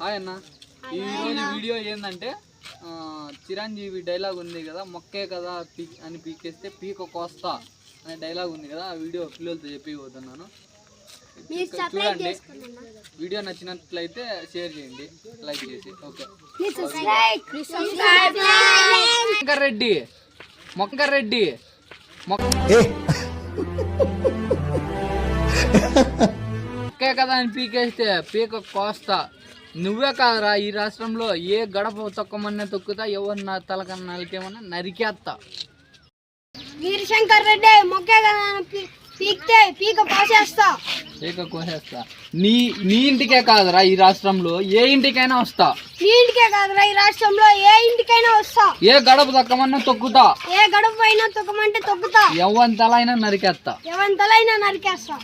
Hi అన్న. ఈ రోజు వీడియో ఏంటంటే చిరంజీవి డైలాగ్ ఉంది కదా మొక్కే కదా పీ అని పీకేస్తే పీక కోస్తా అనే డైలాగ్ ఉంది కదా ఆ వీడియో పిల్లలతో చెప్పి పోతున్నాను ఇక్కడ చూడండి. వీడియో నచ్చినట్లయితే షేర్ చేయండి లైక్ చేసి ఓకే. రెడ్డి. మొక్క రెడ్డి. మొక్కే కదా అని పీకేస్తే పీక కోస్తా. నువ్వే కాదురా ఈ రాష్ట్రంలో ఏ గడప తొక్కమన్నా తొక్కుతా ఎవరు నా తలకన్నా నలికేమన్నా నరికేస్తా వీరశంకర్ రెడ్డి మొక్కే పీకితే పీక కోసేస్తా. పీక కోసేస్తా. నీ నీ ఇంటికే కాదురా ఈ రాష్ట్రంలో ఏ ఇంటికైనా వస్తా. ఈ ఇంటికే కాదురా ఈ రాష్ట్రంలో ఏ ఇంటికైనా వస్తా. ఏ గడప తొక్కమన్నా తొక్కుతా. ఏ గడుపు అయినా తొక్కమంటే తొక్కుతా. ఎవరి తల అయినా నరికేస్తా ఎవరి తలైనా నరికేస్తా.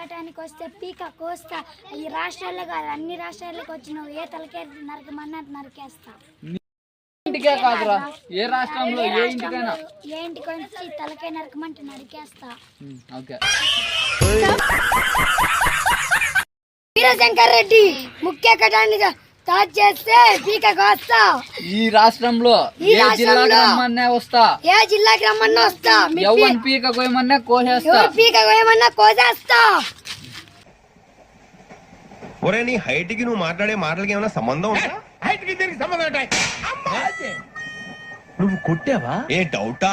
రెడ్డి ముఖ్య కటానికి వస్తే పీక కోస్తా ఈ రాష్ట్రాల్లో కాదు అన్ని రాష్ట్రాలకు వచ్చిన ఏ తలకే నరకమన్నా నరికేస్తా. ఇంటికే కాదురా. ఏ రాష్ట్రంలో ఏ ఇంటికైనా. ఏ ఇంటికి వచ్చి తలకే నరకమంటే నరికేస్తా. ఓకే. వీరశంకర్ రెడ్డి ముఖ్య కటానికి స్టార్ట్ చేస్తే పీక కోస్తా ఈ రాష్ట్రంలో ఏ జిల్లాకి రమ్మన్నా వస్తా? ఏ జిల్లాకి రమ్మన్నా వస్తా. ఎవరి పీక కోయమన్నా కోసేస్తా? పీక కోయమన్నా కోసేస్తా. ఒరే నీ హైట్కి నువ్వు మాట్లాడే మాటలకి ఏమైనా సంబంధం ఉందా? హైట్కి దీనికి సంబంధం ఉంటాయి నువ్వు కొట్టావా? ఏ డౌటా?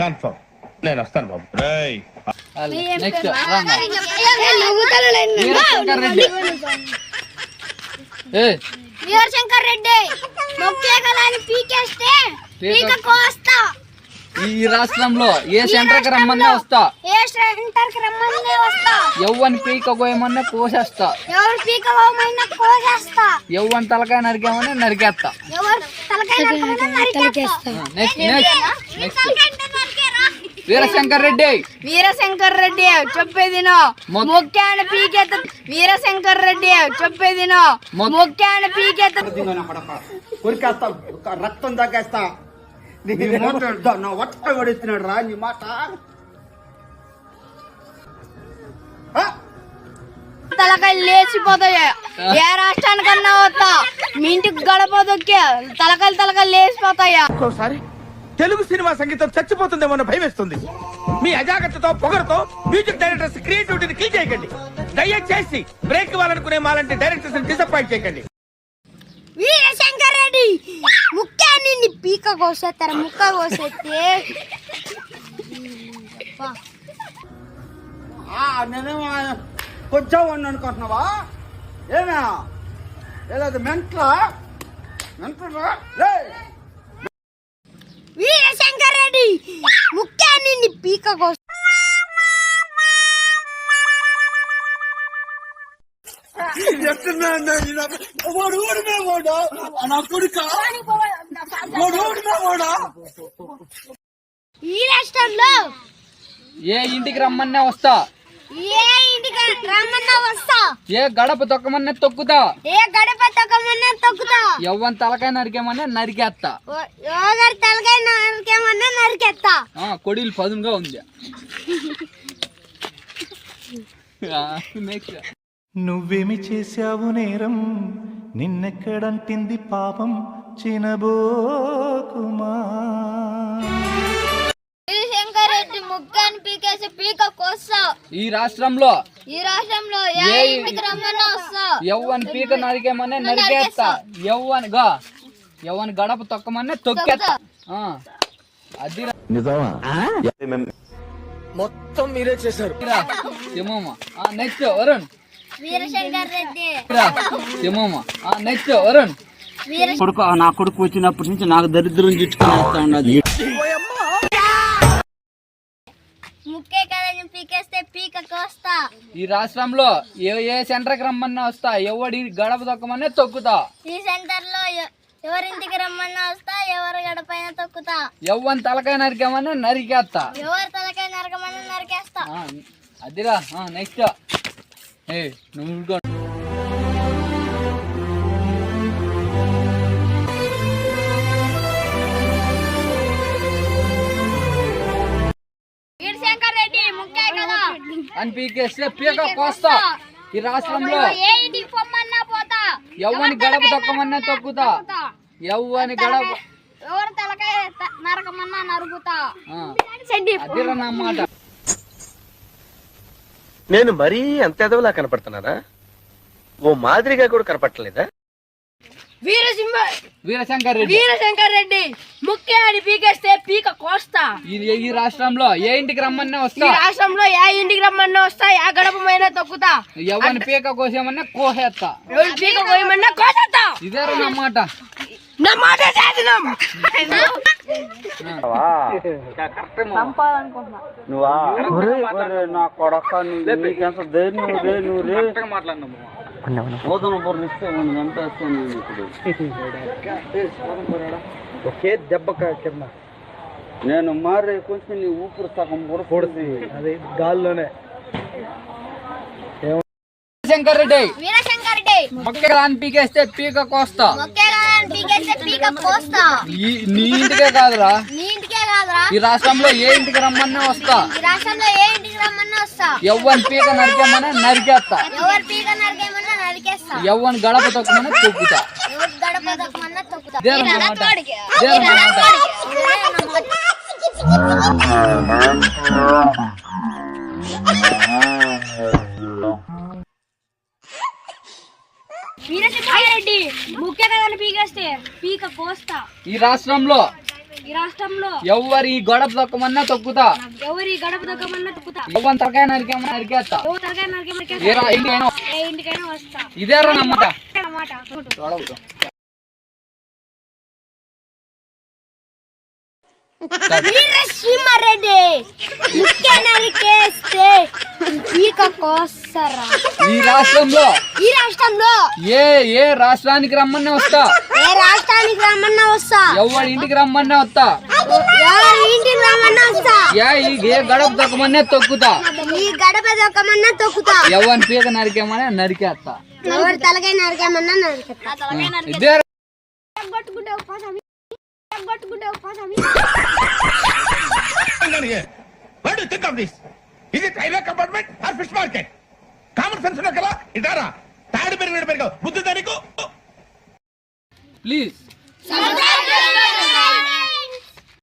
కన్ఫర్మ్. నేను వస్తాను బాబు. నెక్స్ట్ రంగా ఏ, నవ్వుతాను నేను. వీరశంకర్ రెడ్డి పీకేస్తే పీక కోస్తా. ఈ రాష్ట్రంలో ఏ సెంటర్కి రమ్మన్నా వస్తా. ఏ సెంటర్కి రమ్మన్నా వస్తా. ఎవ్వని పీక కోయమన్నా కోసేస్తా. ఎవరు పీక కోయమన్నా కోసేస్తా. ఎవ్వని తలకాయ నరికేమన్నా నరికేస్తా. ఎవరు తలకాయ నరికేస్తా. Next next next Veerashankar Reddy. Veerashankar Reddy చెప్పేదినో మొ- ముఖ్యాన్ని పీకేత వీరశంకర్ రెడ్డి చెప్పేదినో మొ- ముఖ్యాన్ని పీకేత కొరికేస్తా రక్తం తాగేస్తా నీ పడేస్తున్నాడు రా నీ మాట? తలకాయలు లేచిపోతాయి. ఏ రాష్ట్రానికన్నా వస్తా. మీ ఇంటికి గడప దొక్కి తలకాయలు తలకాయలు లేచిపోతాయా. ఒక్కోసారి తెలుగు సినిమా సంగీతం చచ్చిపోతుందేమో అన్న భయం వేస్తుంది మీ అజాగ్రత్తతో పొగరుతో మ్యూజిక్ డైరెక్టర్స్ క్రియేటివిటీని కిల్ చేయకండి. దయచేసి బ్రేక్ ఇవ్వాలనుకునే మాలాంటి డైరెక్టర్స్ డిసప్పాయింట్ చేయకండి. వీరశంకర్ రెడ్డి ముఖ్యాన్ని నీ పీక కోసేస్తారు ముక్క కోసేస్తే కొంచెం వాడిని అనుకుంటున్నావా? ఏమే? ఏదో మెంట్లా? మెంట్లా? వీరశంకర్ రెడ్డి ముఖ్యాన్ని పీక కోసం. వాడు ఊడిమే నా కొడుక వాడు ఊడిమే వాడా ఈ రాష్ట్రంలో ఏ ఇంటికి రమ్మన్నా వస్తా. ఏ గడప తొక్కమన్నా తొక్కుతా. ఏ గడప తొక్కమన్నా తొక్కుతా. ఎవ్వని తలకాయ నరికేమన్నా నరికేస్తా యోగర్ తలకాయ నరికేమన్నా నరికెత్తా. ఆ, కొడిలు పదునుగా ఉంది. నువ్వేమి చేశావు నేరం? నిన్నెక్కడంటింది పాపం? చినబోకుమా ముగ్గాన్ని పీకేసి పీక కోస్తా ఈ రాష్ట్రంలో ఈ రాష్ట్రంలో ఏ ఏ ఇంటికి రమ్మన్నా వస్తా. ఎవ్వని పీక నరికేమన్నా నరికేస్తా. ఎవ్వని గా ఎవ్వని గడప తొక్కమన్నా తొక్కేస్తా. ఆ, అది మొత్తం మీరే చేశారు. తిమ్మమ్మ. నెక్స్ట్ వరుణ్. వీరశంకర్ రెడ్డి. తిమ్మమ్మ. నెక్స్ట్ వరుణ్. కొడుకు నా కొడుకు వచ్చినప్పటి నుంచి నాకు దరిద్రం చుట్టుకునేస్తా ముక్కే కదని పీకేస్తే పీక కోస్తా. ఈ రాష్ట్రంలో ఏ ఏ సెంటర్కి రమ్మన్నా వస్తా ఎవడి గడప తొక్కమన్నా తొక్కుతా. ఈ సెంటర్లో ఎవరింటికి రమ్మన్నా వస్తా ఎవరు గడపైన తొక్కుతా. ఎవ్వని తలకాయ నరికేమన్నా నరికేస్తా ఎవరు తలకాయ నరకమన్నా నరికేస్తా. ఆ, అదిరా నెక్స్ట్ ఏ నువ్వు అని పీకేస్తే పీక కోస్తా. ఈ రాష్ట్రంలో ఎవ్వని గడప తొక్కమన్నా తొక్కుతా. ఎవ్వని గడప నరకమన్నా నేను మరీ అంత ఎదవలా కనపడుతున్నారా ఓ మాదిరిగా కూడా కనపడలేదా వీరసింహ వీరశంకర్ రెడ్డి. వీరశంకర్ రెడ్డి. ముఖ్య అని పీకేస్తే పీక కోస్తా. ఈ ఈ రాష్ట్రంలో ఏ ఇంటికి రమ్మన్నా ఈ వస్తా. రాష్ట్రంలో ఏ ఇంటికి రమ్మన్నా వస్తా ఏ గడపమైనా తొక్కుతా. ఎవరిని పీక కోసేమన్నా కోసేస్తా. ఎవరి పీక కోయమన్నా కోసేస్తా. ఇదేరా మాట. నా మాట నువ్వా? కొడక నువ్వు నీకెంత ధైర్యం రే. నువ్వు రే పోతున్న పొరలు ఇస్తే వాడిని చంపేస్తాను నేను ఇప్పుడు? ఒకే దెబ్బ కింద నేను మారే కొంచెం నీ ఊపిరి సగం కూడా పొడుతుంది అది గాల్లోనే. శంకర్ రెడ్డి. పీకేస్తే పీక కోస్తా. ఈ- నీ ఇంటికే కాదురా. నీ ఇంటికే కాదురా. ఈ రాష్ట్రంలో ఏ ఇంటికి రమ్మన్నా వస్తా. ఈ రాష్ట్రంలో ఏ ఇంటికి రమ్మన్నా వస్తా. ఎవ్వని పీక నరికేమన్నా నరికేస్తా. ఎవరి పీక నరికేమన్నా నరికేస్తా. ఎవ్వని గడప తొక్కమన్నా తొక్కుతా. ఎవరి గడప నా ముఖ్యగాని పీకేస్తే పీక కోస్తా. ఈ రాష్ట్రంలో ఈ రాష్ట్రంలో ఎవ్వరి ఈ గడప తొక్కమన్నా తొక్కుతా. ఎవరి గడప దొక్కమన్నా తొక్కుతా. తలకాయ నరికేమన్నా నరికేస్తా. ఎవరి ఇంటికైనా. వస్తా. ఇదేరా. వీరసింహారెడ్డి ముఖ్య నరికేస్తే పీక కోస్తారా ఈ రాష్ట్రంలో? ఈ రాష్ట్రంలో? ఏ ఏ రాష్ట్రానికి రమ్మన్నా వస్తా? ఏ రాష్ట్రానికి రమ్మన్నా వస్తా? ఎవరి ఇంటికి రమ్మన్నా వస్తా? ఎవరి ఇంటికి రమ్మన్నా వస్తా? ఏ ఈ ఏ గడప తొక్కమన్నా తొక్కుతా? ఈ గడప దొక్కమన్నా తొక్కుతా? ఎవరిని పీక నరికేమన్నా నరికేస్తా. ఎవరి తలకాయ నరికేమన్నా నరికేస్తా. ఇదే కొట్టుకుంటే ఉపాసం కొట్టుకుంటే ఉపాసం what do think of this ఇది railway compartment or fish market common sense ఉన్నా కదా ఇదారా తాడు పెరిగిన పెరిగావు బుద్ధి దానికి ప్లీజ్